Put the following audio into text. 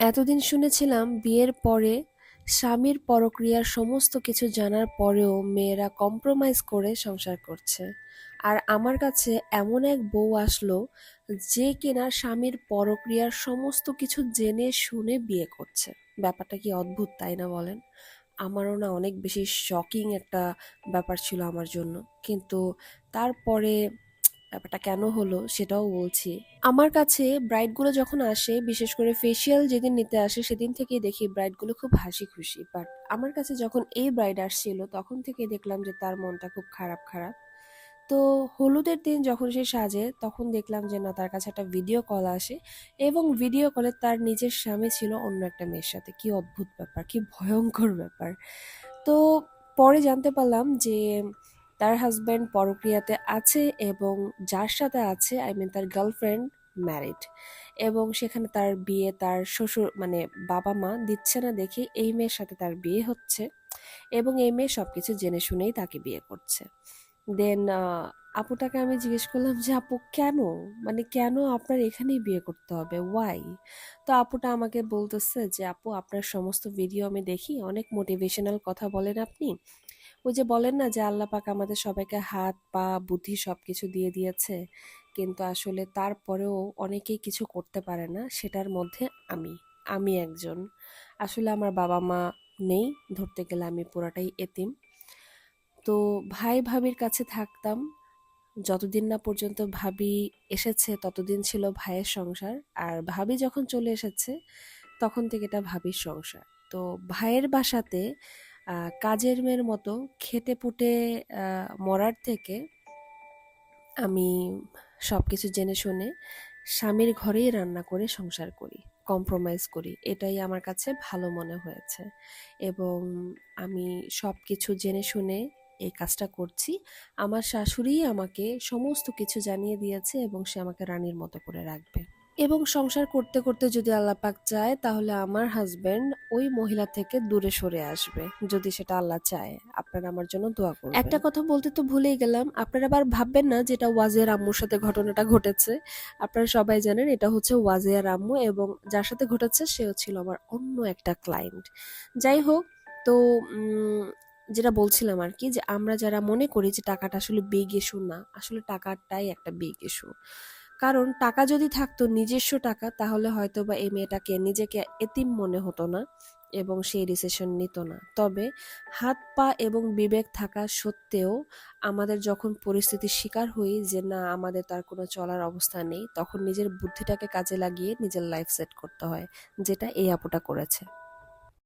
এতদিন শুনেছিলাম বিয়ের পরে স্বামীর পরক্রিয়ার সমস্ত কিছু জানার পরেও মেয়েরা কম্প্রোমাইজ করে সংসার করছে। আর আমার কাছে এমন এক বউ আসলো যে কিনা স্বামীর পরক্রিয়ার সমস্ত কিছু জেনে শুনে বিয়ে করছে। ব্যাপারটা কি অদ্ভুত, তাই না বলেন? আমারও না অনেক বেশি শকিং একটা ব্যাপার ছিল আমার জন্য। কিন্তু তারপরে ব্যাপারটা কেন হলো সেটাও বলছি। আমার কাছে ব্রাইডগুলো যখন আসে, বিশেষ করে ফেসিয়াল যেদিন নিতে আসে সেদিন থেকেই দেখি ব্রাইডগুলো খুব হাসি খুশি বাট আমার কাছে যখন এই ব্রাইড আসছিল, তখন থেকে দেখলাম যে তার মনটা খুব খারাপ খারাপ। তো হলুদের দিন যখন সে সাজে, তখন দেখলাম যে না, তার কাছে একটা ভিডিও কল আসে এবং ভিডিও কলে তার নিজের স্বামী ছিল অন্য একটা মেয়ের সাথে। কি অদ্ভুত ব্যাপার, কি ভয়ঙ্কর ব্যাপার। তো পরে জানতে পারলাম যে তার হাজব্যান্ড পরক্রিয়াতে আছে এবং যার সাথে আছে আই মিন তার গার্লফ্রেন্ড ম্যারিড এবং সেখানে তার বিয়ে তার শ্বশুর মানে বাবা মা দিচ্ছে না দেখে এই মেয়ের সাথে তার বিয়ে হচ্ছে এবং এই মেয়ে সবকিছু জেনে শুনেই তাকে বিয়ে করছে। দেন আপুটাকে আমি জিজ্ঞেস করলাম যে, আপু, কেন? মানে কেন আপনার এখানেই বিয়ে করতে হবে? ওয়াই তো আপুটা আমাকে বলতেছে যে, আপু, আপনার সমস্ত ভিডিও আমি দেখি, অনেক মোটিভেশনাল কথা বলেন আপনি ওই যে বলেন না যে আল্লাহ পাক আমাদের সবাইকে হাত, পা, বুদ্ধি সব কিছু দিয়ে দিয়েছে, কিন্তু আসলে তারপরেও অনেকেই কিছু করতে পারে না, সেটার মধ্যে আমি আমি একজন। আসলে আমার বাবা মা নেই, ধরতে গেলে আমি পুরাটাই এতিম। তো ভাই ভাবির কাছে থাকতাম, যতদিন না পর্যন্ত ভাবি এসেছে ততদিন ছিল ভাইয়ের সংসার, আর ভাবি যখন চলে এসেছে তখন থেকে এটা ভাবির সংসার। তো ভাইয়ের বাসাতে কাজের মেয়ের মতো খেটে পুটে মরার থেকে আমি সব কিছু জেনে শুনে স্বামীর ঘরেই রান্না করে সংসার করি কম্প্রোমাইজ করি। এটাই আমার কাছে ভালো মনে হয়েছে। এবং আমি সব কিছু জেনে শুনে এই কাজটা করছি। আমার শাশুড়িই আমাকে সমস্ত কিছু জানিয়ে দিয়েছে এবং সে আমাকে রানীর মতো করে রাখবে। এবং সংসার করতে করতে যদি আল্লাহ পাক চায়, তাহলে আমার হাজবেন্ড ওই মহিলা থেকে দূরে সরে আসবে, যদি সেটা আল্লাহ চায়। আপনারা আমার জন্য দোয়া করুন একটা কথা বলতে তো ভুলেই গেলাম, আপনারা আবার ভাববেন না যেটা ওয়াজিয়ার আম্মুর সাথে ঘটনাটা ঘটেছে। আপনারা সবাই জানেন এটা হচ্ছে ওয়াজিয়ার আম্মু এবং যার সাথে ঘটেছে সেও ছিল আমার অন্য একটা ক্লায়েন্ট যাই হোক, তো যেটা বলছিলাম আর কি, যে আমরা যারা মনে করি যে টাকাটা আসলে বিগ ইস্যু না, আসলে টাকাটাই একটা বিগ ইস্যু কারণ টাকা যদি থাকতো নিজস্ব টাকা, তাহলে হয়তো বা এই মেয়েটাকে নিজেকে এতিম মনে হতো না এবং সেই ডিসিশন নিত না। তবে হাত, পা এবং বিবেক থাকা সত্ত্বেও আমাদের যখন পরিস্থিতির শিকার হই যে না, আমাদের তার কোনো চলার অবস্থা নেই, তখন নিজের বুদ্ধিটাকে কাজে লাগিয়ে নিজের লাইফ সেট করতে হয়, যেটা এই আপুটা করেছে।